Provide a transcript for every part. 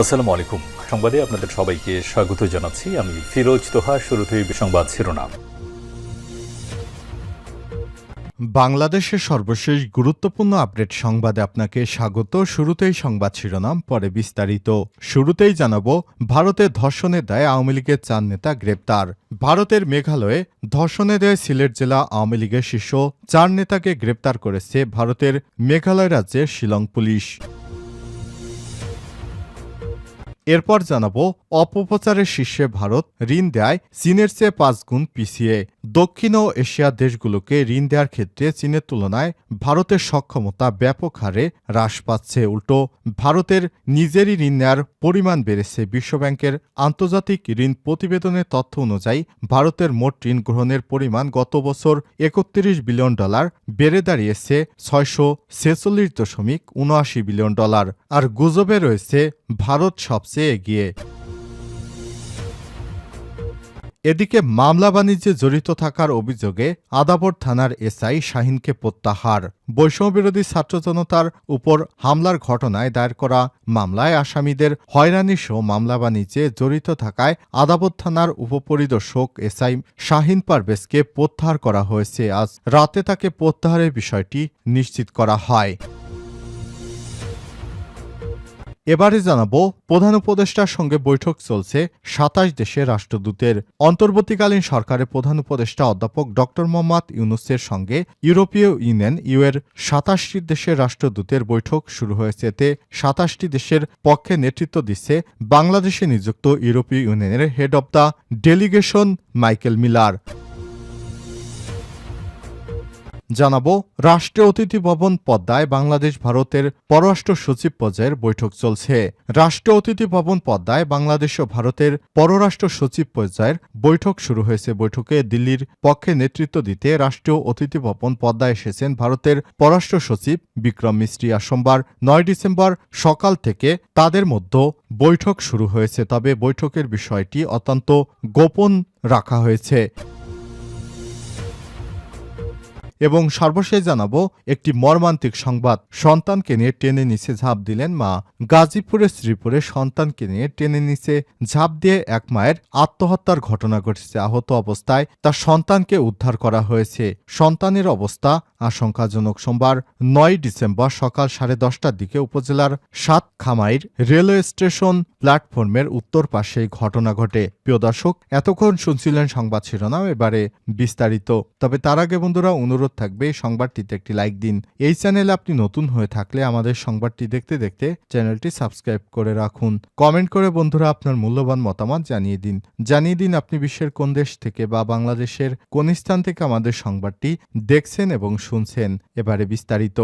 আসসালামু আলাইকুম সংবাদে আপনাদের সবাইকে স্বাগত জানাচ্ছি। আমি ফিরোজ তোহা, শুরুতেই সংবাদ শিরোনাম। বাংলাদেশের সর্বশেষ গুরুত্বপূর্ণ আপডেট সংবাদে আপনাকে স্বাগত। শুরুতেই সংবাদ শিরোনাম, পরে বিস্তারিত। শুরুতেই জানাব, ভারতে ধর্ষণের দায়ে আওয়ামী লীগের চার নেতা গ্রেপ্তার। ভারতের মেঘালয়ে ধর্ষণের দায়ে সিলেট জেলা আওয়ামী লীগের শীর্ষ চার নেতাকে গ্রেপ্তার করেছে ভারতের মেঘালয় রাজ্যের শিলং পুলিশ। এরপর জানাব অপপ্রচারের শীর্ষে ভারত ঋণ দেয় চীনের চেয়ে পাঁচ গুণ পিছিয়ে দক্ষিণ ও এশিয়া দেশগুলোকে ঋণ দেওয়ার ক্ষেত্রে চীনের তুলনায় ভারতের সক্ষমতা ব্যাপক হারে হ্রাস পাচ্ছে। উল্টো, ভারতের নিজেরই ঋণ নেওয়ার পরিমাণ বেড়েছে বিশ্বব্যাংকের আন্তর্জাতিক ঋণ প্রতিবেদনের তথ্য অনুযায়ী ভারতের মোট ঋণ গ্রহণের পরিমাণ গত বছর একত্রিশ বিলিয়ন ডলার বেড়ে দাঁড়িয়েছে ছয়শো ছেচল্লিশ দশমিক উনআশি বিলিয়ন ডলার। আর গুজবে রয়েছে ভারত সবচেয়ে এগিয়ে। এদিকে মামলা বাণিজ্যে জড়িত থাকার অভিযোগে আদাবর থানার এসআই শাহিনকে প্রত্যাহার। বৈষম্যবিরোধী ছাত্র জনতার উপর হামলার ঘটনায় দায়ের করা মামলায় আসামিদের হয়রানি সহ মামলা বাণিজ্যে জড়িত থাকায় আদাবর থানার উপপরিদর্শক এসআই শাহিন পারভেজকে প্রত্যাহার করা হয়েছে। আজ রাতে তাকে প্রত্যাহারের বিষয়টি নিশ্চিত করা হয়। এবারে জানাব প্রধান উপদেষ্টার সঙ্গে বৈঠক চলছে সাতাশ দেশের রাষ্ট্রদূতের। অন্তর্বর্তীকালীন সরকারের প্রধান উপদেষ্টা অধ্যাপক ড মোহাম্মদ ইউনুসের সঙ্গে ইউরোপীয় ইউনিয়ন ইউএর সাতাশটি দেশের রাষ্ট্রদূতের বৈঠক শুরু হয়েছে। এতে সাতাশটি দেশের পক্ষে নেতৃত্ব দিচ্ছে বাংলাদেশে নিযুক্ত ইউরোপীয় ইউনিয়নের head of the delegation Michael Miller. জানাব, রাষ্ট্রীয় অতিথি ভবন পদ্মায় বাংলাদেশ ভারতের পররাষ্ট্র সচিব পর্যায়ের বৈঠক চলছে। রাষ্ট্রীয় অতিথি ভবন পদ্মায় বাংলাদেশ ও ভারতের পররাষ্ট্র সচিব পর্যায়ের বৈঠক শুরু হয়েছে। বৈঠকে দিল্লির পক্ষে নেতৃত্ব দিতে রাষ্ট্রীয় অতিথি ভবন পদ্মায় এসেছেন ভারতের পররাষ্ট্র সচিব বিক্রম আর সোমবার নয় ডিসেম্বর সকাল থেকে তাদের মধ্যে বৈঠক শুরু হয়েছে, তবে বৈঠকের বিষয়টি অত্যন্ত গোপন রাখা হয়েছে। এবং সর্বশেষ জানাব একটি মর্মান্তিক সংবাদ। সন্তানকে নিয়ে টেনে নিচে ঝাঁপ দিলেন মা। গাজীপুরের শ্রীপুরে সন্তানকে নিয়ে টেনে নিচে ঝাঁপ দিয়ে এক মায়ের আত্মহত্যার ঘটনা ঘটেছে। আহত অবস্থায় তার সন্তানকে উদ্ধার করা হয়েছে। সন্তানের অবস্থা আশঙ্কাজনক। সোমবার নয় ডিসেম্বর সকাল সাড়ে দশটার দিকে উপজেলার সাত খামাইর রেলওয়ে স্টেশন প্ল্যাটফর্মের উত্তর পাশে ঘটনা ঘটে। প্রিয় দর্শক, এতক্ষণ শুনছিলেন সংবাদ শিরোনাম। এবারে বিস্তারিত। তবে তার আগে বন্ধুরা, অনুরোধ থাকবে সংবাদটিতে একটি লাইক দিন। এই চ্যানেলে আপনি নতুন হয়ে থাকলে আমাদের সংবাদটি দেখতে দেখতে চ্যানেলটি সাবস্ক্রাইব করে রাখুন। কমেন্ট করে বন্ধুরা আপনার মূল্যবান মতামত জানিয়ে দিন। জানিয়ে দিন আপনি বিশ্বের কোন দেশ থেকে বা বাংলাদেশের কোন স্থান থেকে আমাদের সংবাদটি দেখছেন এবং শুনছেন। এবারে বিস্তারিত।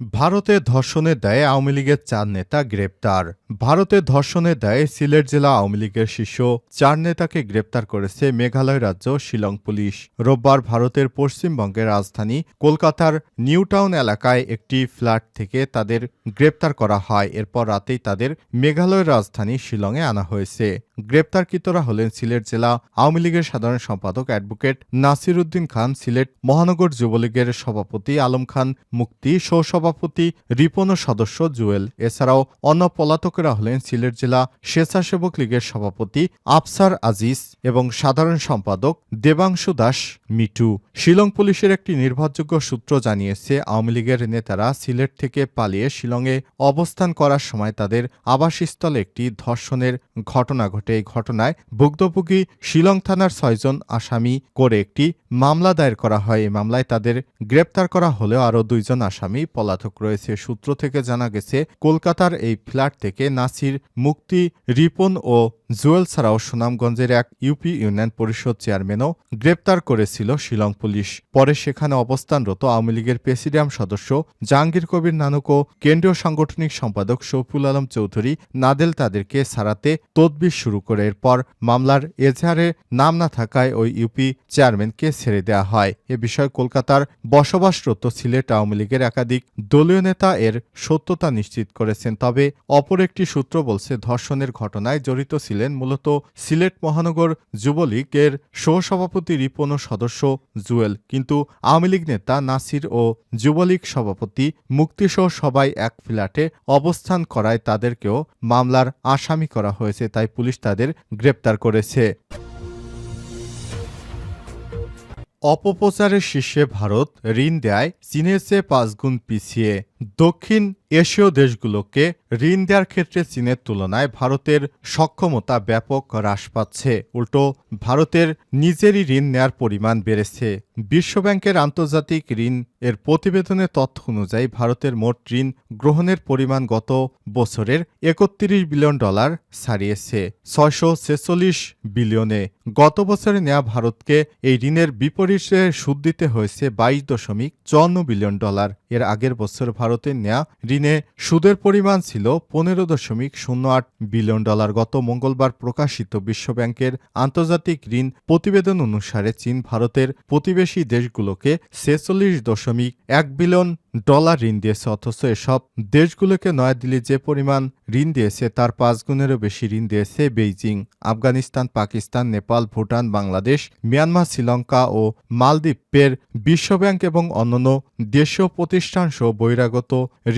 ভারতে ধর্ষণের দায়ে আওয়ামী লীগের চার নেতা গ্রেপ্তার। ভারতে ধর্ষণের দায়ে সিলেট জেলা আওয়ামী লীগের শীর্ষ চার নেতাকে গ্রেপ্তার করেছে মেঘালয় রাজ্য শিলং পুলিশ। রোববার ভারতের পশ্চিমবঙ্গের রাজধানী কলকাতার নিউ টাউন এলাকায় একটি ফ্ল্যাট থেকে তাদের গ্রেপ্তার করা হয়। এরপর রাতেই তাদের মেঘালয়ের রাজধানী শিলংয়ে আনা হয়েছে। গ্রেপ্তারকৃতরা হলেন সিলেট জেলা আওয়ামী লীগের সাধারণ সম্পাদক অ্যাডভোকেট নাসির উদ্দিন খান, সিলেট মহানগর যুবলীগের সভাপতি আলম খান, মুক্তি সহসভাপতি রিপন সদস্য জুয়েল। এছাড়াও অন্য পলাতকেরা হলেন সিলেট জেলা স্বেচ্ছাসেবক লীগের সভাপতি আফসার আজিজ এবং সাধারণ সম্পাদক দেবাংশু দাস মিটু শিলং পুলিশের একটি নির্ভরযোগ্য সূত্র জানিয়েছে, আওয়ামী লীগের নেতারা সিলেট থেকে পালিয়ে শিলংয়ে অবস্থান করার সময় তাদের আবাসস্থলে একটি ধর্ষণের ঘটনা ঘটে এই ঘটনায় ভুক্তভোগী শিলং থানার ছয়জন আসামি করে একটি মামলা দায়ের করা হয়। এই মামলায় তাদের গ্রেপ্তার করা হলেও আরও দুইজন আসামি পলাতক রয়েছে। সূত্র থেকে জানা গেছে, কলকাতার এই ফ্ল্যাট থেকে নাসির, মুক্তি, রিপন ও জুয়েল ছাড়াও সুনামগঞ্জের এক ইউপি ইউনিয়ন পরিষদ চেয়ারম্যানও গ্রেপ্তার করেছিল শিলং পুলিশ। পরে সেখানে অবস্থানরত আওয়ামী লীগের প্রেসিডিয়াম সদস্য জাহাঙ্গীর কবির নানক ও কেন্দ্রীয় সাংগঠনিক সম্পাদক শফিউল আলম চৌধুরী নাদেল তাদেরকে ছাড়াতে তদবির শুরু শুরু করে এরপর মামলার এজাহারে নাম না থাকায় ওই ইউপি চেয়ারম্যানকে ছেড়ে দেওয়া হয়। এ বিষয়ে কলকাতার বসবাসরত সিলেট আওয়ামী লীগের একাধিক দলীয় নেতা এর সত্যতা নিশ্চিত করেছেন। তবে অপর একটি সূত্র বলছে, ধর্ষণের ঘটনায় জড়িত ছিলেন মূলত সিলেট মহানগর যুবলীগের সহসভাপতি রিপন ও সদস্য জুয়েল। কিন্তু আওয়ামী লীগ নেতা নাসির ও যুবলীগ সভাপতি মুক্তিসহ সবাই এক ফ্ল্যাটে অবস্থান করায় তাদেরকেও মামলার আসামি করা হয়েছে। তাই পুলিশ তাদের গ্রেপ্তার করেছে। অপপ্রচারের শীর্ষে ভারত ঋণ দেয় চীনের চেয়ে পাঁচগুণ পিছিয়ে। দক্ষিণ এশীয় দেশগুলোকে ঋণ দেওয়ার ক্ষেত্রে চীনের তুলনায় ভারতের সক্ষমতা ব্যাপক হ্রাস পাচ্ছে। উল্টো, ভারতের নিজেরই ঋণ নেয়ার পরিমাণ বেড়েছে। বিশ্বব্যাংকের আন্তর্জাতিক ঋণ এর প্রতিবেদনের তথ্য অনুযায়ী ভারতের মোট ঋণ গ্রহণের পরিমাণ গত বছরের একত্রিশ বিলিয়ন ডলার ছাড়িয়েছে, ছয়শো ছেচল্লিশ বিলিয়নে। গত বছরে নেওয়া ভারতকে এই ঋণের বিপরীতে সুদ দিতে হয়েছে বাইশ দশমিক চুয়ান্ন বিলিয়ন ডলার। এর আগের বছর ভারতের নেয়া ঋণে সুদের পরিমাণ ছিল পনেরো দশমিক শূন্য আট বিলিয়ন ডলার গত মঙ্গলবার প্রকাশিত বিশ্বব্যাংকের আন্তর্জাতিক ঋণ প্রতিবেদন অনুসারে চীন ভারতের প্রতিবেশী দেশগুলোকে ছেচল্লিশ দশমিক এক বিলিয়ন ডলার ঋণ দিয়েছে। অথচ এসব দেশগুলোকে নয়াদিল্লি যে পরিমাণ ঋণ দিয়েছে, তার পাঁচ গুণেরও বেশি ঋণ দিয়েছে বেইজিং, আফগানিস্তান, পাকিস্তান, নেপাল, ভুটান, বাংলাদেশ, মিয়ানমার, শ্রীলঙ্কা ও মালদ্বীপের বিশ্বব্যাংক এবং অন্যান্য দেশীয় প্রতিষ্ঠান সহ বহিরাগত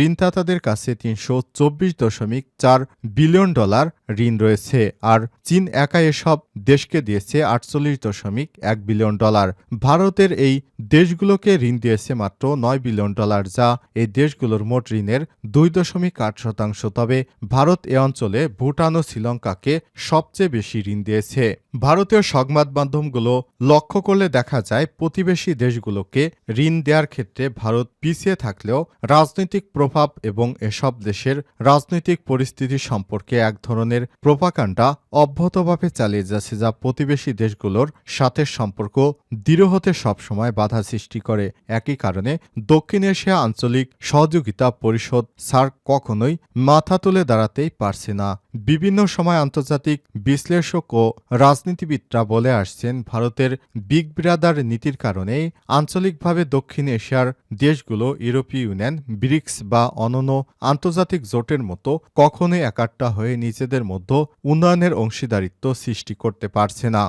ঋণদাতাদের কাছে তিনশো চব্বিশ দশমিক চার বিলিয়ন ডলার ঋণ রয়েছে আর চীন একা এসব দেশকে দিয়েছে আটচল্লিশ দশমিক এক বিলিয়ন ডলার। ভারতের এই দেশগুলোকে ঋণ দিয়েছে মাত্র নয় বিলিয়ন ডলার, যা এই দেশগুলোর মোট ঋণের দুই দশমিক আট শতাংশ। তবে ভারত এ অঞ্চলে ভুটান ও শ্রীলঙ্কাকে সবচেয়ে বেশি ঋণ দিয়েছে। ভারতীয় সংবাদ মাধ্যমগুলো লক্ষ্য করলে দেখা যায়, প্রতিবেশী দেশগুলোকে ঋণ দেওয়ার ক্ষেত্রে ভারত পিছিয়ে থাকলেও রাজনৈতিক প্রভাব এবং এসব দেশের রাজনৈতিক পরিস্থিতি সম্পর্কে এক ধরনের প্রোপাকাণ্ডা অব্যাহতভাবে চালিয়ে যাচ্ছে যা প্রতিবেশী দেশগুলোর সাথে সম্পর্ক দৃঢ় হতে সবসময় বাধা সৃষ্টি করে। একই কারণে দক্ষিণ এশিয়া আঞ্চলিক সহযোগিতা পরিষদ সার্ক কখনোই মাথা তুলে দাঁড়াতেই পারছে না। বিভিন্ন সময় আন্তর্জাতিক বিশ্লেষক ও রাজনীতিবিদরা বলে আসছেন, ভারতের বিগ ব্রাদার নীতির কারণেই আঞ্চলিকভাবে দক্ষিণ এশিয়ার দেশগুলো ইউরোপীয় ইউনিয়ন, ব্রিক্স বা অনন্য আন্তর্জাতিক জোটের মতো কখনোই একাট্টা হয়ে নিজেদের মধ্যে উন্নয়নের অংশীদারিত্ব সৃষ্টি করতে পারছে না।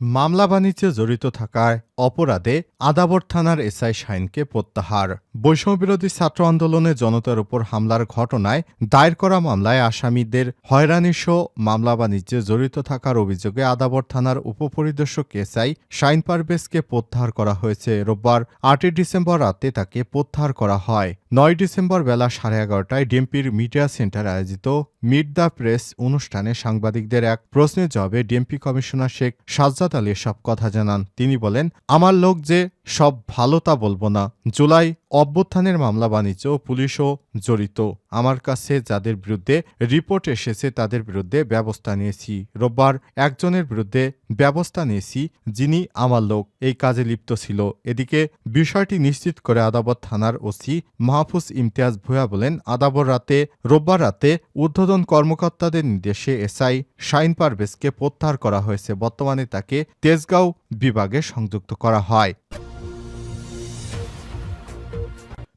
মামলা বাণিজ্যে জড়িত থাকায় অপরাধে আদাবর থানার এসআই শাইনকে প্রত্যাহার। বৈষম্যবিরোধী ছাত্র আন্দোলনে জনতার উপর হামলার ঘটনায় দায়ের করা মামলায় আসামিদের হয়রানিসহ মামলা বাণিজ্যে জড়িত থাকার অভিযোগে আদাবর থানার উপপরিদর্শক এসআই শাইন পারভেজকে প্রত্যাহার করা হয়েছে। রোববার আটই ডিসেম্বর রাতে তাকে প্রত্যাহার করা হয়। নয় ডিসেম্বর বেলা সাড়ে এগারোটায় ডিএমপির মিডিয়া সেন্টার আয়োজিত মিট দ্য প্রেস অনুষ্ঠানে সাংবাদিকদের এক প্রশ্নের জবাবে ডিএমপি কমিশনার শেখ সাজ্জাদ আলী সব কথা জানান। তিনি বলেন, আমার লোক যে সব ভালো তা বলব না। জুলাই অভ্যুত্থানের মামলা বাণিজ্য পুলিশও জড়িত। আমার কাছে যাদের বিরুদ্ধে রিপোর্ট এসেছে তাদের বিরুদ্ধে ব্যবস্থা নিয়েছি। রোববার একজনের বিরুদ্ধে ব্যবস্থা নিয়েছি, যিনি আমার লোক। এই কাজে লিপ্ত ছিল। এদিকে বিষয়টি নিশ্চিত করে আদাবর থানার ওসি মাহফুজ ইমতিয়াজ ভূয়া বলেন, আদাবর রাতে, রোববার রাতে ঊর্ধ্বতন কর্মকর্তাদের নির্দেশে এসআই শাইন পারভেজকে প্রত্যাহার করা হয়েছে। বর্তমানে তাকে তেজগাঁও বিভাগে সংযুক্ত করা হয়।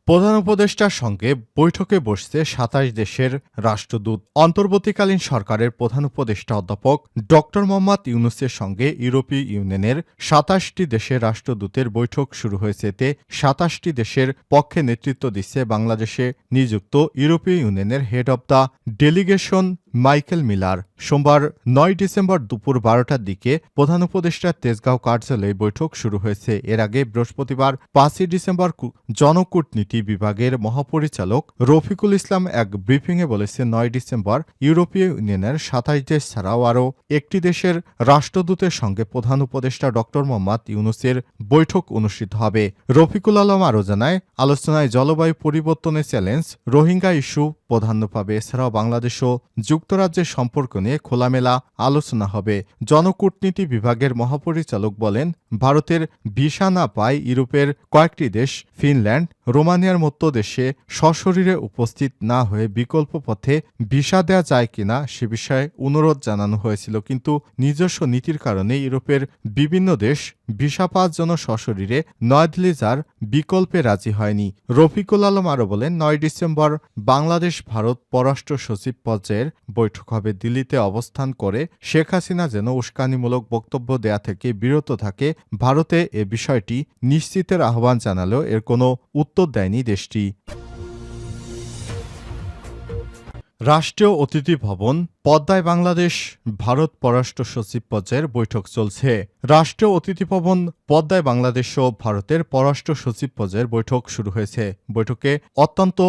প্রধান উপদেষ্টার সঙ্গে বৈঠকে বসছে সাতাশ দেশের রাষ্ট্রদূত, অন্তর্বর্তীকালীন সরকারের প্রধান উপদেষ্টা অধ্যাপক ড মোহাম্মদ ইউনুসের সঙ্গে ইউরোপীয় ইউনিয়নের সাতাশটি দেশের রাষ্ট্রদূতের বৈঠক শুরু হয়েছে এতে সাতাশটি দেশের পক্ষে নেতৃত্ব দিচ্ছে বাংলাদেশে নিযুক্ত ইউরোপীয় ইউনিয়নের head of the delegation Michael Miller সোমবার নয় ডিসেম্বর দুপুর বারোটার দিকে প্রধান উপদেষ্টার তেজগাঁও কার্যালয়ে বৈঠক শুরু হয়েছে। এর আগে বৃহস্পতিবার পাঁচই ডিসেম্বর জনকূটনীতি বিভাগের মহাপরিচালক রফিকুল ইসলাম এক ব্রিফিংয়ে বলেছেন, নয় ডিসেম্বর ইউরোপীয় ইউনিয়নের সাতাশ দেশ ছাড়াও আরও একটি দেশের রাষ্ট্রদূতের সঙ্গে প্রধান উপদেষ্টা ড মোহাম্মদ ইউনুসের বৈঠক অনুষ্ঠিত হবে। রফিকুল আলম আরও জানায়, আলোচনায় জলবায়ু পরিবর্তনের চ্যালেঞ্জ, রোহিঙ্গা ইস্যু প্রাধান্য পাবে। এছাড়াও বাংলাদেশ ও যুক্তরাজ্যের সম্পর্ক নিয়ে খোলামেলা আলোচনা হবে। জনকূটনীতি বিভাগের মহাপরিচালক বলেন, ভারতের ভিসা না পায় ইউরোপের কয়েকটি দেশ, ফিনল্যান্ড রোমানিয়ার মতো দেশে সশরীরে উপস্থিত না হয়ে বিকল্প পথে ভিসা দেওয়া যায় কিনা সে বিষয়ে অনুরোধ জানানো হয়েছিল। কিন্তু নিজস্ব নীতির কারণে ইউরোপের বিভিন্ন দেশ ভিসা পাওয়ার জন্য সশরীরে নয়াদিল্লি যার বিকল্পে রাজি হয়নি। রফিকুল আলম আরও বলেন, নয় ডিসেম্বর বাংলাদেশ, ভারত পররাষ্ট্র সচিব পর্যায়ের বৈঠক হবে। দিল্লিতে অবস্থান করে শেখ হাসিনা যেন উস্কানিমূলক বক্তব্য দেয়া থেকে বিরত থাকে, ভারতে এ বিষয়টি নিশ্চিতের আহ্বান জানালেও এর কোনো উত্তর দেয়নি দেশটি। রাষ্ট্রীয় অতিথি ভবন পদ্মায় বাংলাদেশ, ভারত পররাষ্ট্র সচিব পর্যায়ের বৈঠক চলছে। রাষ্ট্রীয় অতিথি ভবন, পদ্মায় বাংলাদেশ ও ভারতের পররাষ্ট্র সচিব পর্যায়ের বৈঠক শুরু হয়েছে। বৈঠকে অত্যন্ত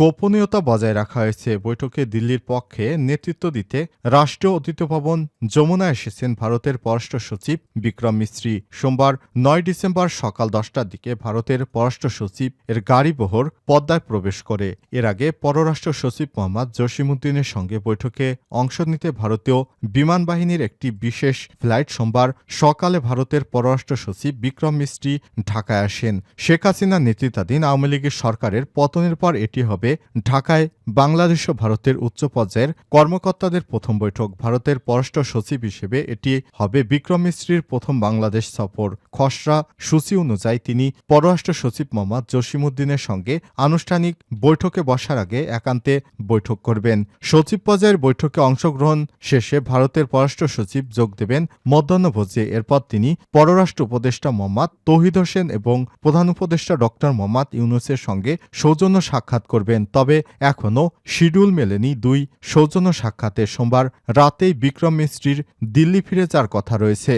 গোপনীয়তা বজায় রাখা হয়েছে। বৈঠকে দিল্লির পক্ষে নেতৃত্ব দিতে রাষ্ট্রীয় অতিথি ভবন যমুনায় এসেছেন ভারতের পররাষ্ট্র সচিব বিক্রম মিস্ত্রি। সোমবার নয় ডিসেম্বর সকাল দশটার দিকে ভারতের পররাষ্ট্র সচিব এর গাড়ি বহর পদ্মায় প্রবেশ করে। এর আগে পররাষ্ট্র সচিব মোহাম্মদ জসিমুদ্দিনের সঙ্গে বৈঠকে অংশ নিতে ভারতীয় বিমান বাহিনীর একটি বিশেষ ফ্লাইট সোমবার সকালে ভারতের পররাষ্ট্র সচিব বিক্রম মিস্ত্রি ঢাকায় আসেন। শেখ হাসিনা নেতৃত্বাধীন আওয়ামী লীগের সরকারের পতনের পর এটি হবে ঢাকায় বাংলাদেশ ও ভারতের উচ্চ পর্যায়ের কর্মকর্তাদের প্রথম বৈঠক। ভারতের পররাষ্ট্র সচিব হিসেবে এটি হবে বিক্রম মিস্ত্রির প্রথম বাংলাদেশ সফর। খসড়া সূচি অনুযায়ী তিনি পররাষ্ট্র সচিব মোহাম্মদ জসিমুদ্দিনের সঙ্গে আনুষ্ঠানিক বৈঠকে বসার আগে একান্তে বৈঠক করবেন। সচিব পর্যায়ের বৈঠকে অংশগ্রহণ শেষে ভারতের পররাষ্ট্র সচিব যোগ দেবেন মধ্যাহ্নভোজে। এরপর তিনি পররাষ্ট্র উপদেষ্টা মোহাম্মদ তৌহিদ হোসেন এবং প্রধান উপদেষ্টা ডক্টর মোহাম্মদ ইউনুসের সঙ্গে সৌজন্য সাক্ষাৎ করবেন। তবে এখনও শিডিউল মেলেনি দুই সৌজন্য সাক্ষাতে সোমবার রাতেই বিক্রম মিস্ত্রির দিল্লি ফিরে যাওয়ার কথা রয়েছে।